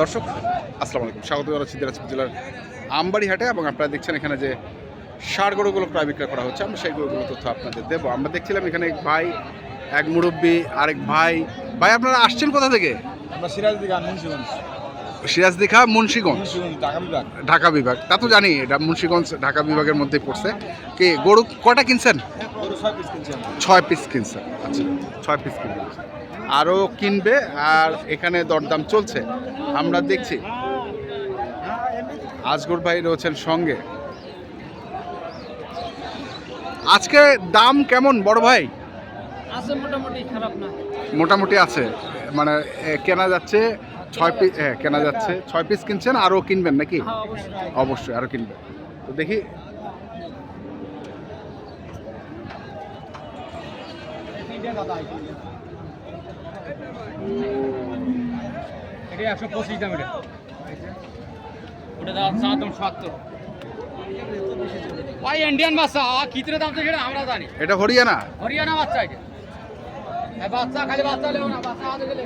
দর্শক আসসালামু আলাইকুম। স্বাগত জানাচ্ছি দিনাজপুর জেলার আমবাড়ি হাটে এবং আপনারা দেখছেন এখানে যে সার গরুগুলো ক্রয় বিক্রয় করা হচ্ছে আমরা সেই গরুগুলো তথ্য আপনাদের দেবো। আমরা দেখছিলাম এখানে এক ভাই এক মুরব্বী আরেক ভাই। ভাই আপনারা আসছেন কোথা থেকে? আমরা সিরাজ দিকে মুন্সিগঞ্জ। সিরাজ দীঘা মুন্সিগঞ্জ ঢাকা বিভাগ। ঢাকা বিভাগ। তা তো জানি এটা মুন্সিগঞ্জ ঢাকা বিভাগের মধ্যে পড়ছে। কি গরু কটা কিনছেন? ছয় পিস কিনছি ছয় পিস কিনছেন। আচ্ছা ছয় পিস কিনবেন আরও কিনবে আর এখানে দরদাম চলছে। আমরা দেখছি। আজগর ভাই রয়েছেন সঙ্গে। আজকে দাম কেমন বড় ভাই? আছে মোটামুটি খারাপ না। মোটামুটি আছে। মানে কেনা যাচ্ছে ছয় পিস হ্যাঁ কেনা যাচ্ছে। ছয় পিস কিনছেন আরও কিনবেন নাকি? হ্যাঁ অবশ্যই। অবশ্যই আরও কিনবেন। তো দেখি এটা একশো পঁচিশ দাম এটা ওটা দাম সাত দাম সত্তর। ভাই ইন্ডিয়ান বাচ্চা কিতরে দাম তো সেটা আমরা জানি। এটা হরিয়ানা? হরিয়ানা বাচ্চা এটা। বাচ্চা খালি বাচ্চা লেও না বাচ্চা হাতে গেলে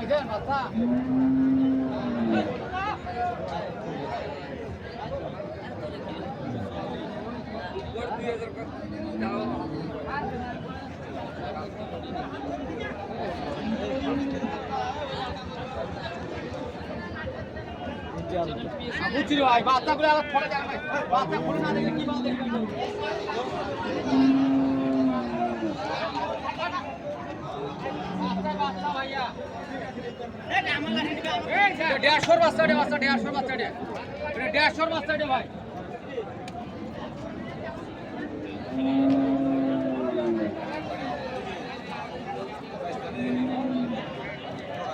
আছে বাচ্চা। বুঝছি ভাই বাচ্চাগুলো আর ফলে ভাই বাচ্চা খুলে না দেখলে কি বল দেখবে দেড়শোর বাচ্চা ডে বাচ্চা দেড়শোর বাচ্চা ডে দেড়শোর বাচ্চা ডে ভাই হ্যাঁ ও ধরে না ওটা ধরে না ওই ওটা ধরে না দড়িয়ে ধরে এই শোন না। ভাই, বলতে ভাই, বল না, না, ওই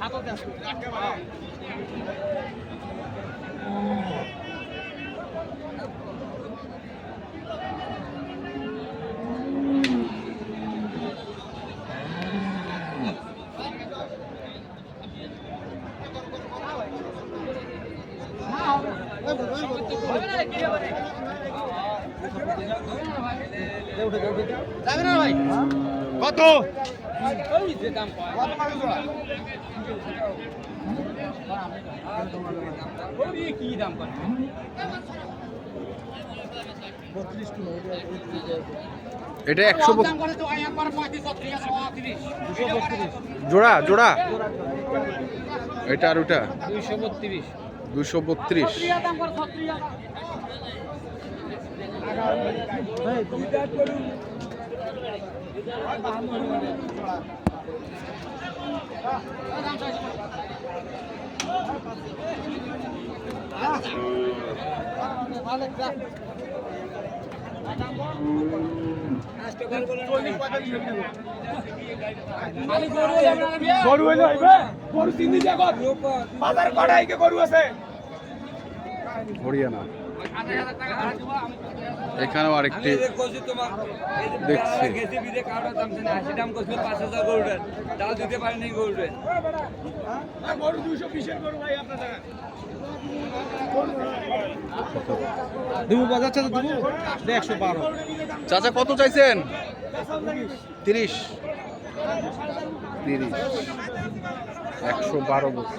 হাততে আসবে। কত? এটা একশো জোড়া জোড়া। এটা আর ওটা? দুইশো বত্রিশ। দুশো বত্রিশ। গরু হইলে গরু তিন দিন গরু আছে। হরিয়ানা এখানেও আরেকটি দেখছি। চাচা কত চাইছেন? তিরিশ। তিরিশ। একশো বারো বছর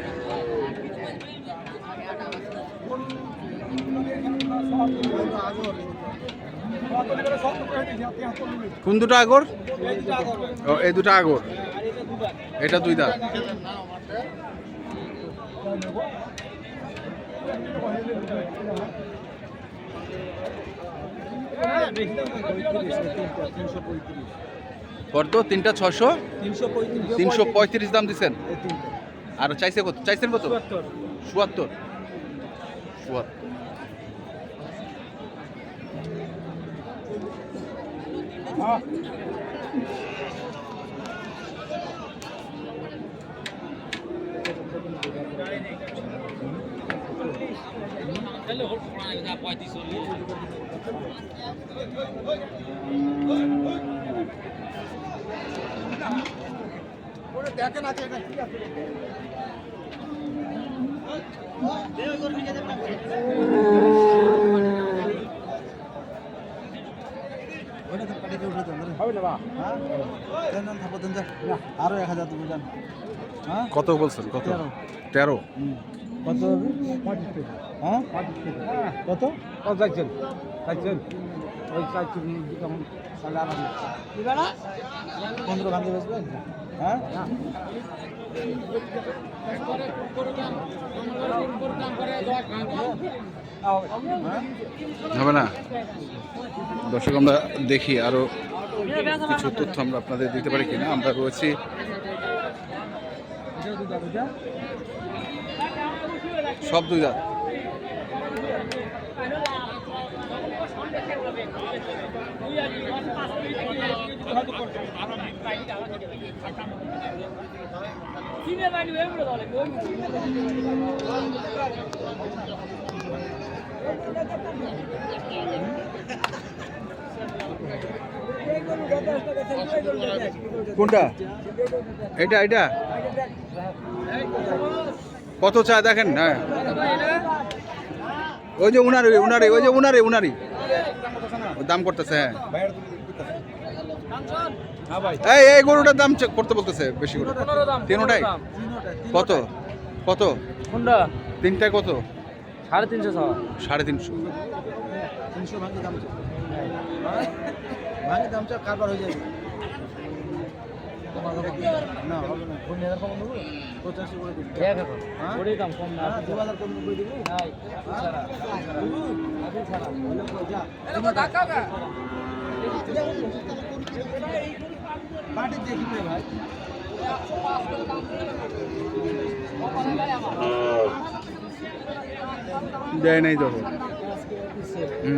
কোন দুটো আগর? ও এই দুটো আগর। এটা দুই দাঁত কত তিনটা ছশো তিনশো পঁয়ত্রিশ দাম দিচ্ছেন আর চাইছে কত? চাইছেন কত? চুয়াত্তর। চুয়াত্তর। পঁয়ত্রিশ দেখেন আছে এটা ঠিক আছে করে নিয়ে যাবেন আরও এক হাজার দেবো হ্যাঁ? কত বলছেন? কত? তেরো। কত হবে? হ্যাঁ? কত? কত চাইছেন? চাইছেন? ওই চাইছেন কেমন পনেরো বেসবেন হ্যাঁ? হবে না? দর্শক, আমরা দেখি আরও কিছু তথ্য আমরা আপনাদের দিতে পারি কিনা। আমরা রয়েছি সব দুই দাঁত। কোনটা? এটা এটা? কত চা দেখেন? হ্যাঁ। ওই যে উনারি উনারে ওই যে উনারে উনারি। দাম করতেছে হ্যাঁ। এই এই গরুটার দাম করতে বলতেছে বেশি করে। তিনোটাই কত? কত? কোনটা? তিনটায় কত? সাড়ে তিনশো সাড়ে তিনশো তিনশো। ভাঙে দাম ভাঙে কারবার হয়ে যাবে। না হবে না। ফোন হাজার কম দেবো পঁচাশি করে দিবি। এক এখন। হ্যাঁ? ওটাই দাম কম না। হ্যাঁ দু হাজার কম করে দিবি। ভাই। দেয় নাই তখন। হুম।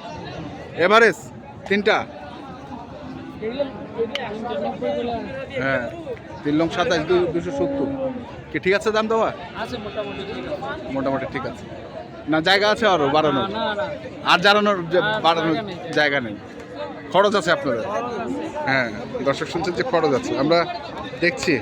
এভারেজ তিনটা। হ্যাঁ তিন লং সাতাশ দুশো সত্তর। কি ঠিক আছে দাম দেওয়া? মোটামুটি ঠিক আছে। না জায়গা আছে আরও বাড়ানোর। আর জানানোর যে- বাড়ানোর জায়গা নেই। জায়গা নেই। খরচ আছে আপনাদের। হ্যাঁ দর্শক শুনছেন যে খরচ আছে। আমরা দেখছি।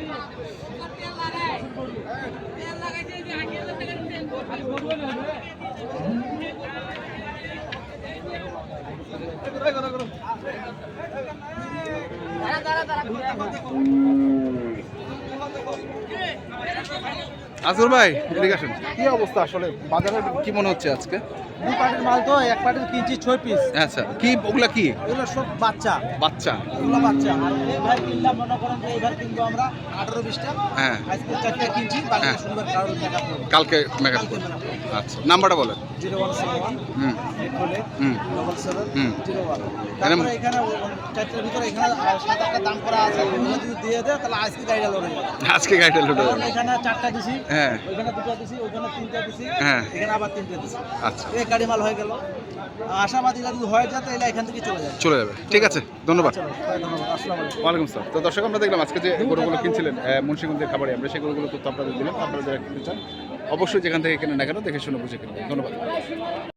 আসুর ভাই এদিকে আসেন। কি অবস্থা আসলে? বাজারে কি মনে হচ্ছে আজকে? দু পার্টির মাল তো এক পার্টির কিনছি ছয় পিস। আচ্ছা কি ওগুলা কি? এগুলো সব বাচ্চা। বাচ্চা। এগুলো বাচ্চা। আর ভাই কিনলাম মনে করেন যে এইবার কিনবো আমরা আঠারো বিশটা। হ্যাঁ। আজকে চারটা কিনছি বাকি হ্যাঁ। শুনবার মেকআপ করব কালকে আচ্ছা নাম্বারটা বলেন। Zero one seven one hmm hmm. Double seven hmm. Zero one. তারপরে এখানে চারটার ভিতরে এখানে সাত আটটা দাম করা আছে। ওগুলো যদি দিয়ে দেয় তাহলে আজকে গাড়িটা লড়ে যাবে। আজকে গাড়িটা লুটে কারণ এখানে চারটা দিছি। হ্যাঁ। ওইখানে দুটো দিছি ওইখানে তিনটা দিছি হ্যাঁ। এখানে আবার তিনটা দিছি। আচ্ছা। এই গাড়ি মাল হয়ে গেল। আশাবাদী যদি হয়ে যায় তাহলে এখান থেকে চলে যাবে। ঠিক আছে ধন্যবাদ। ওয়ালাইকুম আসসালাম। তো দর্শক আমরা দেখলাম আজকে যে গরুগুলো কিনছিলেন মুন্সিগঞ্জের খাবারে আমরা সেই গরুগুলো তথ্য আপনাদের দিলাম। আপনারা যারা কিনতে চান অবশ্যই যেখান থেকে কেনেন না কেন দেখে শুনে বুঝে কিনবেন। ধন্যবাদ।